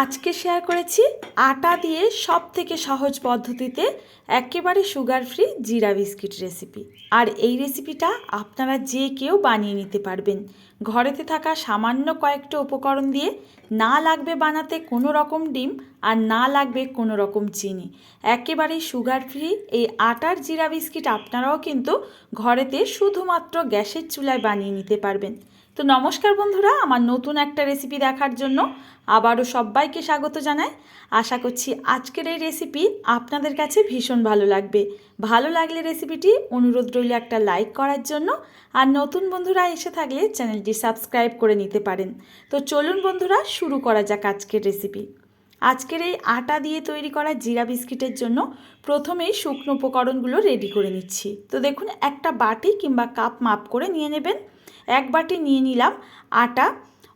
আজকে শেয়ার করেছি আটা দিয়ে সব থেকে সহজ পদ্ধতিতে একেবারে সুগার ফ্রি জিরা বিস্কিট রেসিপি আর এই রেসিপিটা আপনারা যে কেউ বানিয়ে নিতে পারবেন। ঘরেতে থাকা সামান্য কয়েকটা উপকরণ দিয়ে না লাগবে বানাতে কোনো রকম ডিম আর না লাগবে কোনো রকম চিনি। একেবারেই সুগার ফ্রি এই আটার জিরা বিস্কিট আপনারাও কিন্তু ঘরেতে শুধুমাত্র গ্যাসের চুলায় বানিয়ে নিতে পারবেন। তো নমস্কার বন্ধুরা, আমার নতুন একটা রেসিপি দেখার জন্য আবারও সবাইকে স্বাগত জানাই। আশা করছি আজকের এই রেসিপি আপনাদের কাছে ভীষণ ভালো লাগবে। ভালো লাগলে রেসিপিটি অনুরোধ রইল একটা লাইক করার জন্য। আর নতুন বন্ধুরা এসে থাকলে চ্যানেলটি সাবস্ক্রাইব করে নিতে পারেন। তো চলুন বন্ধুরা, শুরু করা যাক আজকের রেসিপি আজকের এই আটা দিয়ে তৈরি করা জিরা বিস্কিটের জন্য প্রথমেই শুকনো উপকরণগুলো রেডি করে নিচ্ছি। তো দেখুন, একটা বাটি কিংবা কাপ মাপ করে নিয়ে নেবেন। এক বাটি নিয়ে নিলাম আটা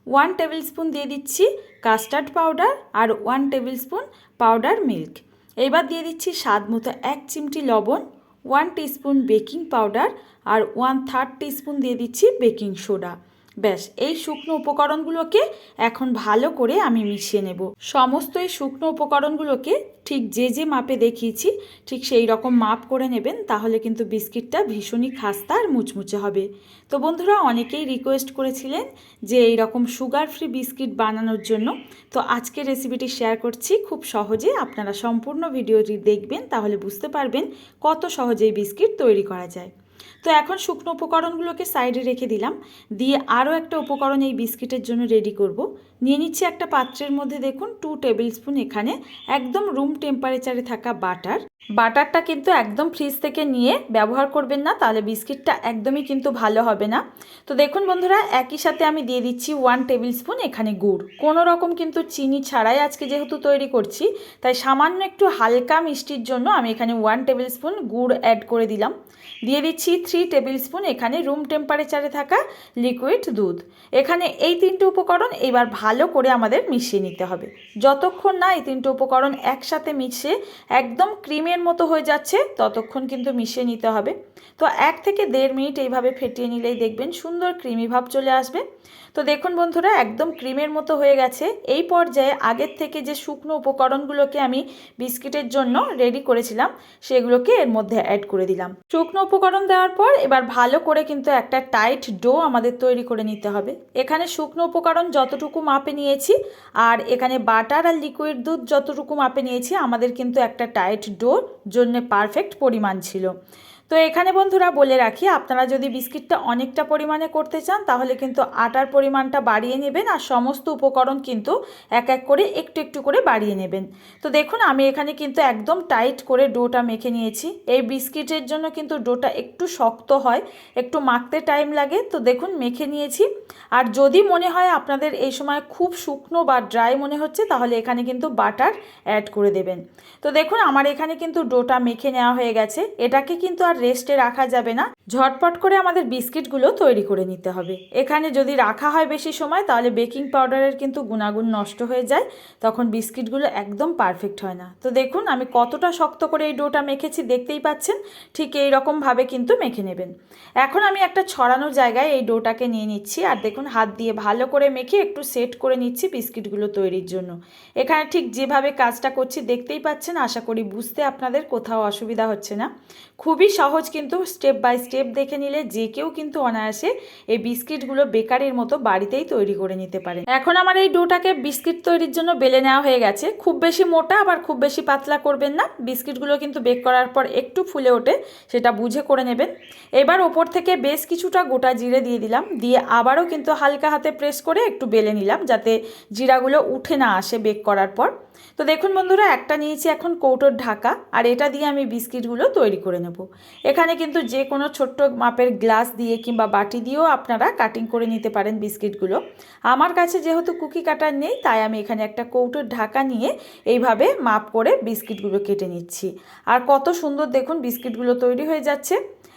ওয়ান টেবিল স্পুন দিয়ে দিচ্ছি কাস্টার্ড পাউডার আর one table spoon powder milk এবার দিয়ে দিচ্ছি স্বাদ মতো এক চিমটি লবণ ওয়ান টিস্পুন বেকিং পাউডার আর ওয়ান থার্ড টিস্পুন দিয়ে দিচ্ছি বেকিং সোডা ব্যাস, এই শুকনো উপকরণগুলোকে এখন ভালো করে আমি মিশিয়ে নেব। সমস্ত এই শুকনো উপকরণগুলোকে ঠিক যে যে মাপে দেখিয়েছি, ঠিক সেই রকম মাপ করে নেবেন, তাহলে কিন্তু বিস্কিটটা ভীষণই খাস্তা আর মুচমুচে হবে। তো বন্ধুরা, অনেকেই রিকোয়েস্ট করেছিলেন যে এই রকম সুগার ফ্রি বিস্কিট বানানোর জন্য। তো আজকে রেসিপিটি শেয়ার করছি। খুব সহজে আপনারা সম্পূর্ণ ভিডিওটি দেখবেন, তাহলে বুঝতে পারবেন কত সহজেই বিস্কিট তৈরি করা যায়। তো এখন শুকনো উপকরণগুলোকে সাইডে রেখে দিলাম। দিয়ে আরও একটা উপকরণ এই বিস্কিটের জন্য রেডি করব। নিয়ে নিচ্ছি একটা পাত্রের মধ্যে দেখুন টু টেবিল স্পুন এখানে একদম রুম টেম্পারেচারে থাকা বাটার বাটারটা কিন্তু একদম ফ্রিজ থেকে নিয়ে ব্যবহার করবেন না, তাহলে বিস্কিটটা একদমই কিন্তু ভালো হবে না। তো দেখুন বন্ধুরা, একই সাথে আমি দিয়ে দিচ্ছি ওয়ান টেবিল স্পুন এখানে গুড়। কোনো রকম কিন্তু চিনি ছাড়াই আজকে যেহেতু তৈরি করছি, তাই সামান্য একটু হালকা মিষ্টির জন্য আমি এখানে ওয়ান টেবিল স্পুন গুড় অ্যাড করে দিলাম। দিয়ে দিচ্ছি থ্রি টেবিল স্পুন এখানে রুম টেম্পারেচারে থাকা লিকুইড দুধ। এখানে এই তিনটে উপকরণ, এবার ভালো করে আমাদের মিশিয়ে নিতে হবে। যতক্ষণ না এই তিনটে উপকরণ একসাথে মিশে একদম ক্রিমের মতো হয়ে যাচ্ছে, ততক্ষণ কিন্তু মিশিয়ে নিতে হবে। তো এক থেকে দেড় মিনিট এইভাবে ফেটিয়ে নিলেই দেখবেন সুন্দর ক্রিমি ভাব চলে আসবে। তো দেখুন বন্ধুরা, একদম ক্রিমের মতো হয়ে গেছে। এই পর্যায়ে আগের থেকে যে শুকনো উপকরণগুলোকে আমি বিস্কিটের জন্য রেডি করেছিলাম, সেগুলোকে এর মধ্যে অ্যাড করে দিলাম। শুকনো উপকরণ দেওয়ার পর এবার ভালো করে কিন্তু একটা টাইট ডো আমাদের তৈরি করে নিতে হবে। এখানে শুকনো উপকরণ যতটুকু মাপে নিয়েছি। আর এখানে বাটার আর লিকুইড দুধ যতটুকু মাপে নিয়েছি, আমাদের কিন্তু একটা টাইট ডোর জন্য পারফেক্ট পরিমাণ ছিল। তো এখানে বন্ধুরা বলে রাখি, আপনারা যদি বিস্কিটটা অনেকটা পরিমাণে করতে চান, তাহলে কিন্তু আটার পরিমাণটা বাড়িয়ে নেবেন আর সমস্ত উপকরণ কিন্তু এক এক করে একটু একটু করে বাড়িয়ে নেবেন। তো দেখুন, আমি এখানে কিন্তু একদম টাইট করে ডোটা মেখে নিয়েছি। এই বিস্কিটের জন্য কিন্তু ডোটা একটু শক্ত হয়, একটু মাখতে টাইম লাগে। তো দেখুন, মেখে নিয়েছি। আর যদি মনে হয় আপনাদের এই সময় খুব শুকনো বা ড্রাই মনে হচ্ছে, তাহলে এখানে কিন্তু বাটার অ্যাড করে দেবেন। তো দেখুন, আমার এখানে কিন্তু ডোটা মেখে নেওয়া হয়ে গেছে। এটাকে কিন্তু আর রেস্টে রাখা যাবে না। ঝটপট করে আমাদের বিস্কিটগুলো তৈরি করে নিতে হবে। এখানে যদি রাখা হয় বেশি সময়, তাহলে বেকিং পাউডারের কিন্তু গুণাগুণ নষ্ট হয়ে যায়। তখন বিস্কিটগুলো একদম পারফেক্ট হয় না। তো দেখুন, আমি কতটা শক্ত করে এই ডোটা মেখেছি, দেখতেই পাচ্ছেন? ঠিক এই রকমভাবে কিন্তু মেখে নেবেন। এখন আমি একটা ছড়ানোর জায়গায় এই ডোটাকে নিয়ে নিচ্ছি। আর দেখুন, হাত দিয়ে ভালো করে মেখে একটু সেট করে নিচ্ছি বিস্কিটগুলো তৈরির জন্য। এখানে ঠিক যেভাবে কাজটা করছি, দেখতেই পাচ্ছেন? আশা করি বুঝতে আপনাদের কোথাও অসুবিধা হচ্ছে না। খুবই সহজ কিন্তু স্টেপ বাই স্টেপ দেখে নিলে যে কেউ কিন্তু অনায়াসে এই বিস্কিটগুলো বেকারির মতো বাড়িতেই তৈরি করে নিতে পারে। এখন আমার এই ডোটাকে বিস্কিট তৈরির জন্য বেলে নেওয়া হয়ে গেছে। খুব বেশি মোটা আবার খুব বেশি পাতলা করবেন না। বিস্কিটগুলো কিন্তু বেক করার পর একটু ফুলে ওঠে, সেটা বুঝে করে নেবেন। এবার ওপর থেকে বেশ কিছুটা গোটা জিরে দিয়ে দিলাম। দিয়ে আবারও কিন্তু হালকা হাতে প্রেস করে একটু বেলে নিলাম, যাতে জিরাগুলো উঠে না আসে বেক করার পর। তো দেখুন বন্ধুরা, একটা নিয়েছি এখন কৌটোর ঢাকা, আর এটা দিয়ে আমি বিস্কিটগুলো তৈরি করে নেব। এখানে কিন্তু যে কোনো ছোট্ট মাপের গ্লাস দিয়ে কিংবা বাটি দিয়েও আপনারা কাটিং করে নিতে পারেন বিস্কিটগুলো। আমার কাছে যেহেতু কুকি কাটার নেই, তাই আমি এখানে একটা কৌটোর ঢাকা নিয়ে এইভাবে মাপ করে বিস্কিটগুলো কেটে নিচ্ছি। আর কত সুন্দর দেখুন বিস্কিটগুলো তৈরি হয়ে যাচ্ছে।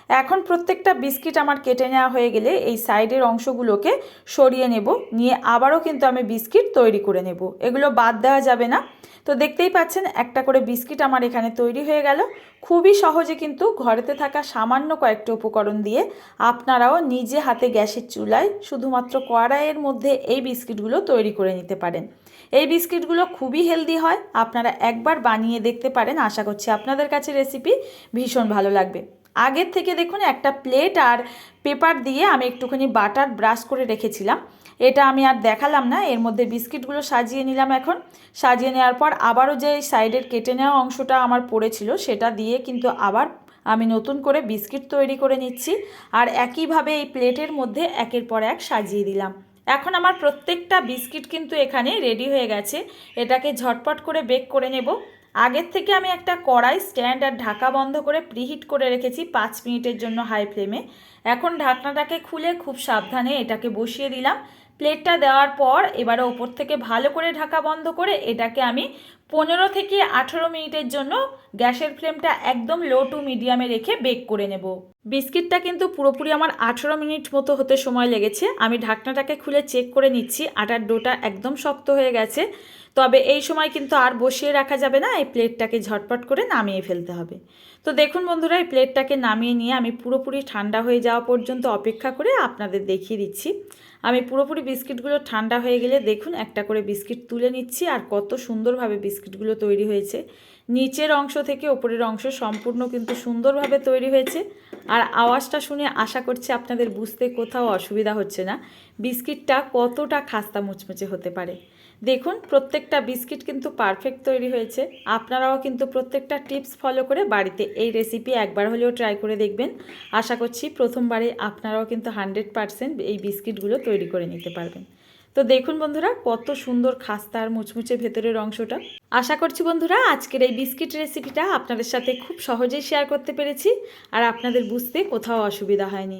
এখন প্রত্যেকটা বিস্কিট আমার কেটে নেওয়া হয়ে গেলে এই সাইডের অংশগুলোকে সরিয়ে নেব। নিয়ে আবারও কিন্তু আমি বিস্কিট তৈরি করে নেব। এগুলো বাদ দেওয়া যাবে না। তো দেখতেই পাচ্ছেন, একটা করে বিস্কিট আমার এখানে তৈরি হয়ে গেল। খুবই সহজে কিন্তু ঘরেতে থাকা সামান্য কয়েকটা উপকরণ দিয়ে আপনারাও নিজে হাতে গ্যাসের চুলায় শুধুমাত্র কড়াইয়ের মধ্যে এই বিস্কিটগুলো তৈরি করে নিতে পারেন। এই বিস্কিটগুলো খুবই হেলদি হয়। আপনারা একবার বানিয়ে দেখতে পারেন। আশা করছি আপনাদের কাছে রেসিপি ভীষণ ভালো লাগবে। আগের থেকে দেখুন একটা প্লেট আর পেপার দিয়ে আমি একটুখানি বাটার ব্রাশ করে রেখেছিলাম। এটা আমি আর দেখালাম না, এর মধ্যে বিস্কিটগুলো সাজিয়ে নিলাম এখন। সাজিয়ে নেওয়ার পর আবারও যে সাইডের কেটে নেওয়া অংশটা আমার পড়েছিল, সেটা দিয়ে কিন্তু আবার আমি নতুন করে বিস্কিট তৈরি করে নিচ্ছি আর একইভাবে এই প্লেটের মধ্যে একের পর এক সাজিয়ে দিলাম। এখন আমার প্রত্যেকটা বিস্কিট কিন্তু এখানে রেডি হয়ে গেছে। এটাকে ঝটপট করে বেক করে নেব। আগের থেকে আমি একটা কড়াই স্ট্যান্ড আর ঢাকা বন্ধ করে প্রিহিট করে রেখেছি পাঁচ মিনিটের জন্য হাই ফ্লেমে। এখন ঢাকনাটাকে খুলে খুব সাবধানে এটাকে বসিয়ে দিলাম। প্লেটটা দেওয়ার পর এবারে ওপর থেকে ভালো করে ঢাকা বন্ধ করে এটাকে আমি পনেরো থেকে আঠেরো মিনিটের জন্য গ্যাসের ফ্লেমটা একদম লো টু মিডিয়ামে রেখে বেক করে নেব। বিস্কিটটা কিন্তু পুরোপুরি আমার আঠেরো মিনিট মতো হতে সময় লেগেছে। আমি ঢাকনাটাকে খুলে চেক করে নিচ্ছি, আটার ডোটা একদম শক্ত হয়ে গেছে। তবে এই সময় কিন্তু আর বসিয়ে রাখা যাবে না, এই প্লেটটাকে ঝটপট করে নামিয়ে ফেলতে হবে। তো দেখুন বন্ধুরা, এই প্লেটটাকে নামিয়ে নিয়ে আমি পুরোপুরি ঠান্ডা হয়ে যাওয়া পর্যন্ত অপেক্ষা করে আপনাদের দেখিয়ে দিচ্ছি। আমি পুরোপুরি বিস্কিটগুলো ঠান্ডা হয়ে গেলে দেখুন একটা করে বিস্কিট তুলে নিচ্ছি আর কত সুন্দরভাবে বিস্কিটগুলো তৈরি হয়েছে। নিচের অংশ থেকে ওপরের অংশ সম্পূর্ণ কিন্তু সুন্দরভাবে তৈরি হয়েছে। আর আওয়াজটা শুনে আশা করছি আপনাদের বুঝতে কোথাও অসুবিধা হচ্ছে না। বিস্কিটটা কতটা খাস্তা মুচমুচে হতে পারে। দেখুন, প্রত্যেকটা বিস্কিট কিন্তু পারফেক্ট তৈরি হয়েছে। আপনারাও কিন্তু প্রত্যেকটা টিপস ফলো করে বাড়িতে এই রেসিপি একবার হলেও ট্রাই করে দেখবেন। আশা করছি প্রথমবারে আপনারাও কিন্তু হান্ড্রেড পারসেন্ট এই বিস্কিটগুলো তৈরি করে নিতে পারবেন। তো দেখুন বন্ধুরা, কত সুন্দর খাস্তা আর মুচমুচে ভেতরের অংশটা। আশা করছি বন্ধুরা, আজকের এই বিস্কিট রেসিপিটা আপনাদের সাথে খুব সহজেই শেয়ার করতে পেরেছি আর আপনাদের বুঝতে কোথাও অসুবিধা হয়নি।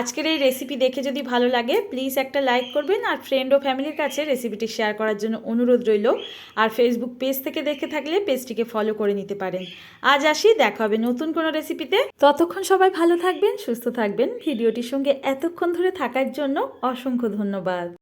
আজকের এই রেসিপি দেখে যদি ভালো লাগে, প্লিজ একটা লাইক করবেন আর ফ্রেন্ড ও ফ্যামিলির কাছে রেসিপিটি শেয়ার করার জন্য অনুরোধ রইল। আর ফেসবুক পেজ থেকে দেখে থাকলে পেজটিকে ফলো করে নিতে পারেন। আজ আসি, দেখা হবে নতুন কোনো রেসিপিতে। ততক্ষণ সবাই ভালো থাকবেন, সুস্থ থাকবেন। ভিডিওটির সঙ্গে এতক্ষণ ধরে থাকার জন্য অসংখ্য ধন্যবাদ।